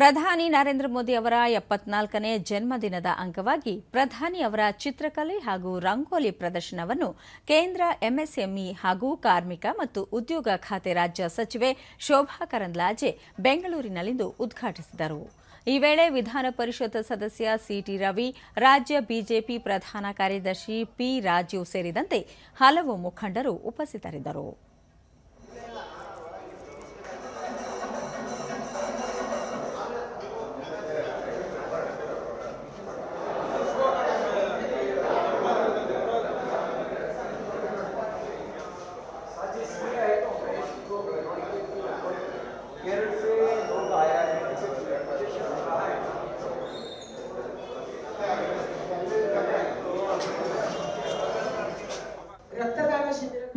ಪ್ರಧಾನಿ ನರೇಂದ್ರ ಮೋದಿ ಅವರ ಎಪ್ಪತ್ನಾಲ್ಕನೇ ಜನ್ಮದಿನದ ಅಂಗವಾಗಿ ಪ್ರಧಾನಿ ಅವರ ಚಿತ್ರಕಲೆ ಹಾಗೂ ರಂಗೋಲಿ ಪ್ರದರ್ಶನವನ್ನು ಕೇಂದ್ರ ಎಂಎಸ್ಎಂಇ ಹಾಗೂ ಕಾರ್ಮಿಕ ಮತ್ತು ಉದ್ಯೋಗ ಖಾತೆ ರಾಜ್ಯ ಸಚಿವೆ ಶೋಭಾ ಕರಂದ್ಲಾಜೆ ಬೆಂಗಳೂರಿನಲ್ಲಿಂದು ಉದ್ಘಾಟಿಸಿದರು. ಈ ವೇಳೆ ವಿಧಾನ ಪರಿಷತ್ ಸದಸ್ಯ ಸಿಟಿ ರವಿ, ರಾಜ್ಯ ಬಿಜೆಪಿ ಪ್ರಧಾನ ಕಾರ್ಯದರ್ಶಿ ಪಿ ರಾಜೀವ್ ಸೇರಿದಂತೆ ಹಲವು ಮುಖಂಡರು ಉಪಸ್ಥಿತರಿದ್ದರು.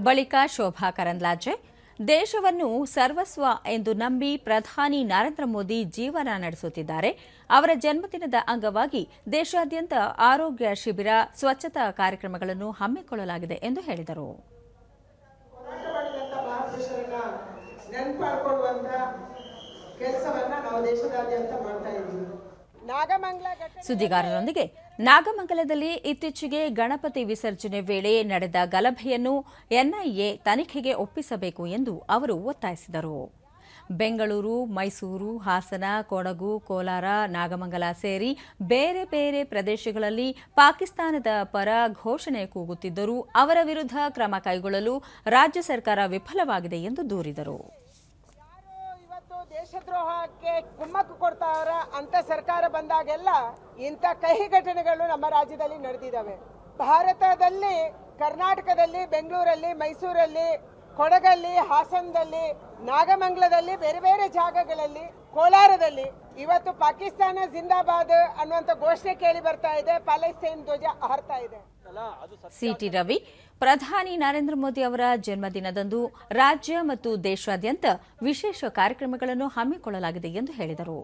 ಬಳಿಕ ಶೋಭಾ ಕರಂದ್ಲಾಜೆ ದೇಶವನ್ನು ಸರ್ವಸ್ವ ಎಂದು ನಂಬಿ ಪ್ರಧಾನಿ ನರೇಂದ್ರ ಮೋದಿ ಜೀವನ ನಡೆಸುತ್ತಿದ್ದಾರೆ. ಅವರ ಜನ್ಮದಿನದ ಅಂಗವಾಗಿ ದೇಶಾದ್ಯಂತ ಆರೋಗ್ಯ ಶಿಬಿರ ಸ್ವಚ್ಛತಾ ಕಾರ್ಯಕ್ರಮಗಳನ್ನು ಹಮ್ಮಿಕೊಳ್ಳಲಾಗಿದೆ ಎಂದು ಹೇಳಿದರು. ಸುದ್ದಿಗಾರರೊಂದಿಗೆ ನಾಗಮಂಗಲದಲ್ಲಿ ಇತ್ತೀಚೆಗೆ ಗಣಪತಿ ವಿಸರ್ಜನೆ ವೇಳೆ ನಡೆದ ಗಲಭೆಯನ್ನು ಎನ್ಐಎ ತನಿಖೆಗೆ ಒಪ್ಪಿಸಬೇಕು ಎಂದು ಅವರು ಒತ್ತಾಯಿಸಿದರು. ಬೆಂಗಳೂರು, ಮೈಸೂರು, ಹಾಸನ, ಕೊಡಗು, ಕೋಲಾರ, ನಾಗಮಂಗಲ ಸೇರಿ ಬೇರೆ ಬೇರೆ ಪ್ರದೇಶಗಳಲ್ಲಿ ಪಾಕಿಸ್ತಾನದ ಪರ ಘೋಷಣೆ ಕೂಗುತ್ತಿದ್ದರೂ ಅವರ ವಿರುದ್ಧ ಕ್ರಮ ಕೈಗೊಳ್ಳಲು ರಾಜ್ಯ ಸರ್ಕಾರ ವಿಫಲವಾಗಿದೆ ಎಂದು ದೂರಿದರು. ದೇಶದ್ರೋಹಕ್ಕೆ ಕುಮ್ಮಕ್ಕು ಕೊಡ್ತಾರ ಅಂತ ಸರ್ಕಾರ ಬಂದಾಗೆಲ್ಲ ಇಂಥ ಕಹಿ ಘಟನೆಗಳು ನಮ್ಮ ರಾಜ್ಯದಲ್ಲಿ ನಡೆದಿದ್ದಾವೆ. ಭಾರತದಲ್ಲಿ, ಕರ್ನಾಟಕದಲ್ಲಿ, ಬೆಂಗಳೂರಲ್ಲಿ, ಮೈಸೂರಲ್ಲಿ, ಕೊಡಗಲ್ಲಿ, ಹಾಸನದಲ್ಲಿ, ನಾಗಮಂಗಲದಲ್ಲಿ, ಬೇರೆ ಬೇರೆ ಜಾಗಗಳಲ್ಲಿ, ಕೋಲಾರದಲ್ಲಿ ಇವತ್ತು ಪಾಕಿಸ್ತಾನ ಜಿಂದಾಬಾದ್ ಅನ್ನುವಂಥ ಘೋಷಣೆ ಕೇಳಿ ಬರ್ತಾ ಇದೆ. ಪ್ಯಾಲೆಸ್ತೈನ್ ಧ್ವಜ ಹಾರ್ತಾ ಇದೆ. ಸಿಟಿ ರವಿ ಪ್ರಧಾನಿ ನರೇಂದ್ರ ಮೋದಿ ಅವರ ಜನ್ಮದಿನದಂದು ರಾಜ್ಯ ಮತ್ತು ದೇಶಾದ್ಯಂತ ವಿಶೇಷ ಕಾರ್ಯಕ್ರಮಗಳನ್ನು ಹಮ್ಮಿಕೊಳ್ಳಲಾಗಿದೆ ಎಂದು ಹೇಳಿದರು.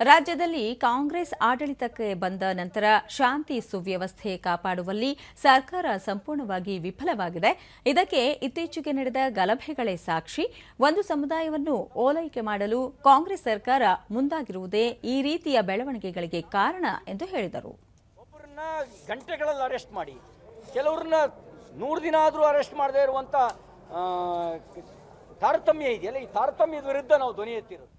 ರಾಜ್ಯದಲ್ಲಿ ಕಾಂಗ್ರೆಸ್ ಆಡಳಿತಕ್ಕೆ ಬಂದ ನಂತರ ಶಾಂತಿ ಸುವ್ಯವಸ್ಥೆ ಕಾಪಾಡುವಲ್ಲಿ ಸರ್ಕಾರ ಸಂಪೂರ್ಣವಾಗಿ ವಿಫಲವಾಗಿದೆ. ಇದಕ್ಕೆ ಇತ್ತೀಚೆಗೆ ನಡೆದ ಗಲಭೆಗಳೇ ಸಾಕ್ಷಿ. ಒಂದು ಸಮುದಾಯವನ್ನು ಓಲೈಕೆ ಮಾಡಲು ಕಾಂಗ್ರೆಸ್ ಸರ್ಕಾರ ಮುಂದಾಗಿರುವುದೇ ಈ ರೀತಿಯ ಬೆಳವಣಿಗೆಗಳಿಗೆ ಕಾರಣ ಎಂದು ಹೇಳಿದರು. ಗಂಟೆಗಳಲ್ಲಿ ಅರೆಸ್ಟ್ ಮಾಡಿ, ಕೆಲವ್ರನ್ನ ನೂರು ದಿನ ಆದರೂ ಅರೆಸ್ಟ್ ಮಾಡದೇ ಇರುವಂಥ ತಾರತಮ್ಯ ಇದೆಯಲ್ಲ? ಈ ತಾರತಮ್ಯದ ವಿರುದ್ಧ ನಾವು ಧ್ವನಿ ಎತ್ತಿರೋದು.